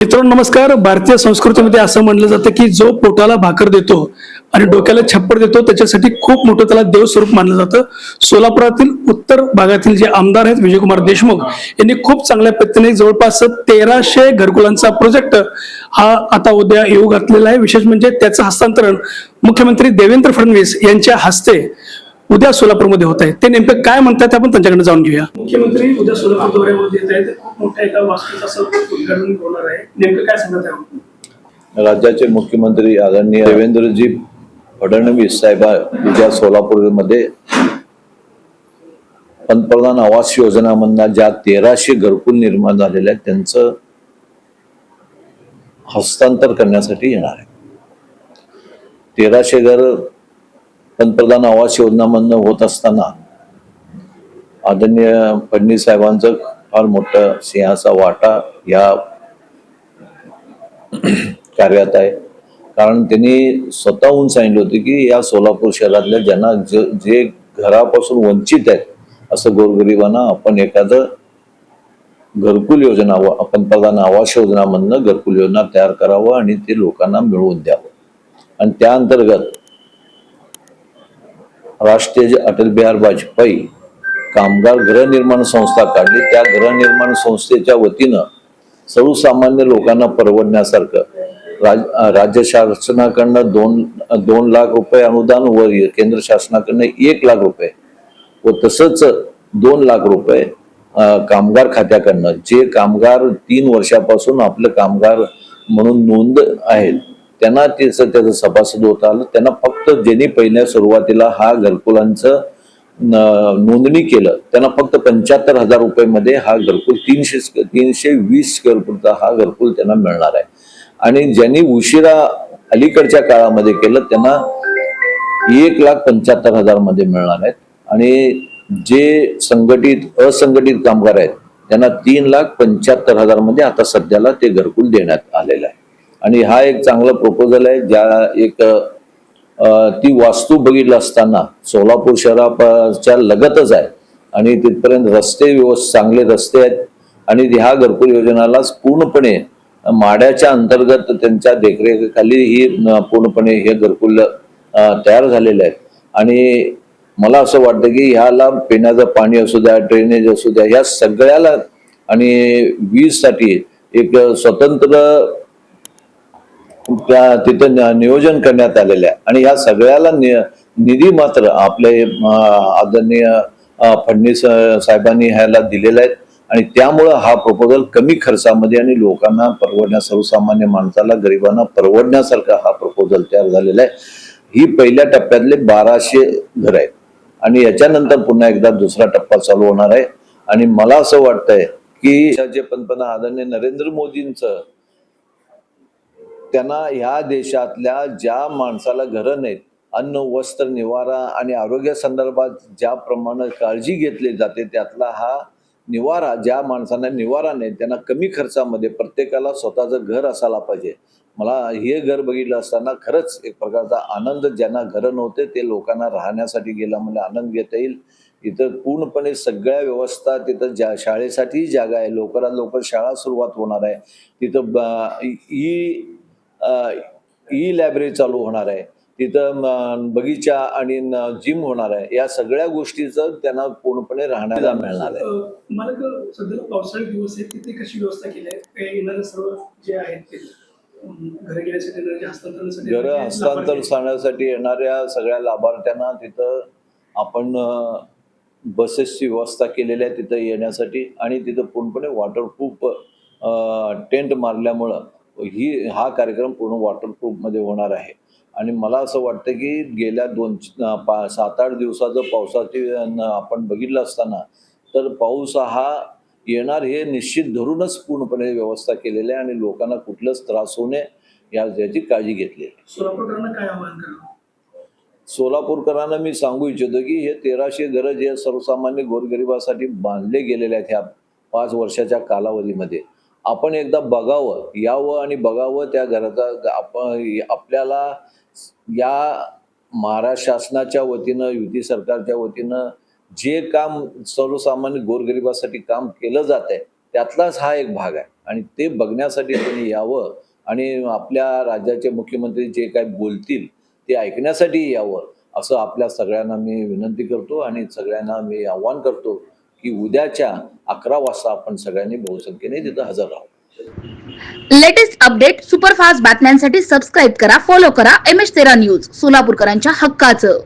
मित्रांनो नमस्कार. भारतीय संस्कृतीमध्ये असं म्हणलं जातं की जो पोटाला भाकर देतो आणि डोक्याला छप्पर देतो त्याच्यासाठी खूप मोठं त्याला देवस्वरूप मानलं जातं. सोलापुरातील उत्तर भागातील जे आमदार आहेत विजयकुमार देशमुख यांनी खूप चांगल्या पद्धतीने जवळपास तेराशे घरकुलांचा प्रोजेक्ट हा आता उद्या येऊ घातलेला आहे. विशेष म्हणजे त्याचं हस्तांतरण मुख्यमंत्री देवेंद्र फडणवीस यांच्या हस्ते उद्या सोलापूरमध्ये होत आहे. ते नेमकं काय म्हणतात ते आपण त्यांच्याकडे जाऊन घेऊया. मुख्यमंत्री उद्या सोलापूर दौऱ्यामध्ये येत आहेत. खूप मोठ्या एका वास्तूचं उद्घाटन होणार आहे. नेमकं काय सांगत आहे राज्याचे मुख्यमंत्री आदरणीय देवेंद्रजी फडणवीस साहेब उद्या सोलापूरमध्ये पंतप्रधान आवास योजनामधनं ज्या तेराशे घरकुल निर्माण झालेल्या आहेत त्यांचं हस्तांतर करण्यासाठी येणार आहे. तेराशे घर पंतप्रधान आवास योजनामधनं होत असताना आदरणीय फडणवीस साहेबांचं फार मोठं सिंहाचा वाटा या कार्यात आहे. कारण त्यांनी स्वतःहून सांगितलं होतं की या सोलापूर शहरातल्या ज्यांना ज- जे घरापासून वंचित आहेत असं गोरगरिबांना आपण एखादं घरकुल योजना व पंतप्रधान आवास योजनामधनं घरकुल योजना तयार करावं आणि ते लोकांना मिळवून द्यावं. आणि त्या अंतर्गत राष्ट्रीय जे अटल बिहार वाजपेयी कामगार गृहनिर्माण संस्था काढली त्या गृहनिर्माण संस्थेच्या वतीनं सर्वसामान्य लोकांना परवडण्यासारखं राज राज्य शासनाकडनं दोन दोन लाख रुपये अनुदान व केंद्र शासनाकडनं एक लाख रुपये व तसंच दोन लाख रुपये कामगार खात्याकडनं जे कामगार तीन वर्षापासून आपलं कामगार म्हणून नोंद आहेत त्यांना त्याचं त्याचं सभासद होता आलं. त्यांना फक्त ज्यांनी पहिल्या सुरुवातीला हा घरकुलांचं नोंदणी केलं त्यांना फक्त पंच्याहत्तर हजार रुपयेमध्ये हा घरकुल तीनशे तीनशे वीस स्क्वेअर फूटचा हा घरकुल त्यांना मिळणार आहे. आणि ज्यांनी उशिरा अलीकडच्या काळामध्ये केलं त्यांना एक लाख पंच्याहत्तर हजारमध्ये मिळणार आहेत. आणि जे संघटित असंघटित कामगार आहेत त्यांना तीन लाख पंच्याहत्तर हजारमध्ये आता सध्याला ते घरकुल देण्यात आलेलं आहे. आणि हा एक चांगला प्रपोजल आहे ज्या एक ती वास्तू बघितलं असताना सोलापूर शहराच्या लगतच आहे. आणि तिथपर्यंत रस्ते व्यवस्थित चांगले रस्ते आहेत. आणि ह्या घरकुल योजनाला पूर्णपणे माड्याच्या अंतर्गत त्यांच्या देखरेखीखाली ही पूर्णपणे हे घरकुल तयार झालेले आहेत. आणि मला असं वाटतं की ह्याला पिण्याचं पाणी असू द्या ड्रेनेज असू द्या ह्या सगळ्याला आणि वीजसाठी एक स्वतंत्र त्या तिथं नियोजन करण्यात आलेलं आहे. आणि या सगळ्याला नि- निधी मात्र आपले आदरणीय फडणवीस साहेबांनी ह्याला दिलेला आहे. आणि त्यामुळं हा प्रपोजल कमी खर्चामध्ये आणि लोकांना परवडण्या सर्वसामान्य माणसाला गरिबांना परवडण्यासारखा हा प्रपोजल तयार झालेला आहे. ही पहिल्या टप्प्यातले बाराशे घर आहेत. आणि याच्यानंतर पुन्हा एकदा दुसरा टप्पा चालू होणार आहे. आणि मला असं वाटतंय की जे पंतप्रधान आदरणीय नरेंद्र मोदींचं त्यांना ह्या देशातल्या ज्या माणसाला घरं नाहीत अन्न वस्त्र निवारा आणि आरोग्यासंदर्भात ज्याप्रमाणे काळजी घेतली जाते त्यातला हा निवारा ज्या माणसांना निवारा नाही त्यांना कमी खर्चामध्ये प्रत्येकाला स्वतःचं घर असायला पाहिजे. मला हे घर बघितलं असताना खरंच एक प्रकारचा आनंद ज्यांना घरं नव्हते ते लोकांना राहण्यासाठी गेला म्हणजे आनंद घेता येईल. इथं पूर्णपणे सगळ्या व्यवस्था तिथं ज्या शाळेसाठीही जागा आहे लवकरात लवकर शाळा सुरुवात होणार आहे. तिथं ब- ई ई लायब्ररी चालू होणार आहे. तिथं बगीचा आणि जिम होणार आहे. या सगळ्या गोष्टीचं त्यांना पूर्णपणे राहण्याला मिळणार आहे. मला एक सध्याला पावसाळी दिवस आहे तिथे कशी व्यवस्था केली आहे? येणारे सर्व जे आहेत घरी हस्तांतर सांगण्यासाठी येणाऱ्या सगळ्या लाभार्थ्यांना तिथं आपण बसेसची व्यवस्था केलेली आहे तिथं येण्यासाठी. आणि तिथं पूर्णपणे वॉटरप्रूफ टेंट मारल्यामुळं ही हा कार्यक्रम पूर्ण वॉटरप्रूफमध्ये होणार आहे. आणि मला असं वाटतं की गेल्या दोन पा सात आठ दिवसाचं पावसाची आपण बघितलं असताना तर पाऊस हा येणार हे निश्चित धरूनच पूर्णपणे व्यवस्था केलेली आहे आणि लोकांना कुठलाच त्रास होऊ नये या याची काळजी घेतली आहे. सोलापूरकरांना काय आवाहन सोलापूरकरांना मी सांगू इच्छितो की हे तेराशे घरं जे सर्वसामान्य गोरगरिबासाठी बांधले गेलेले आहेत ह्या पाच वर्षाच्या कालावधीमध्ये आपण एकदा बघावं यावं आणि बघावं त्या घराचा आपण आपल्याला या महाराष्ट्र शासनाच्या वतीनं युती सरकारच्या वतीनं जे काम सर्वसामान्य गोरगरिबासाठी काम केलं जात आहे त्यातलाच हा एक भाग आहे. आणि ते बघण्यासाठी त्यांनी यावं आणि आपल्या राज्याचे मुख्यमंत्री जे काय बोलतील ते ऐकण्यासाठी यावं असं आपल्या सगळ्यांना मी विनंती करतो आणि सगळ्यांना मी आव्हान करतो. की उद्याच्या अकरा वाजता आपण सगळ्यांनी बहुसंख्येने तिथं हजर राहू. लेटेस्ट अपडेट सुपरफास्ट बातम्यांसाठी सबस्क्राईब करा फॉलो करा एम एच तेरा न्यूज सोलापूरकरांच्या हक्काचं.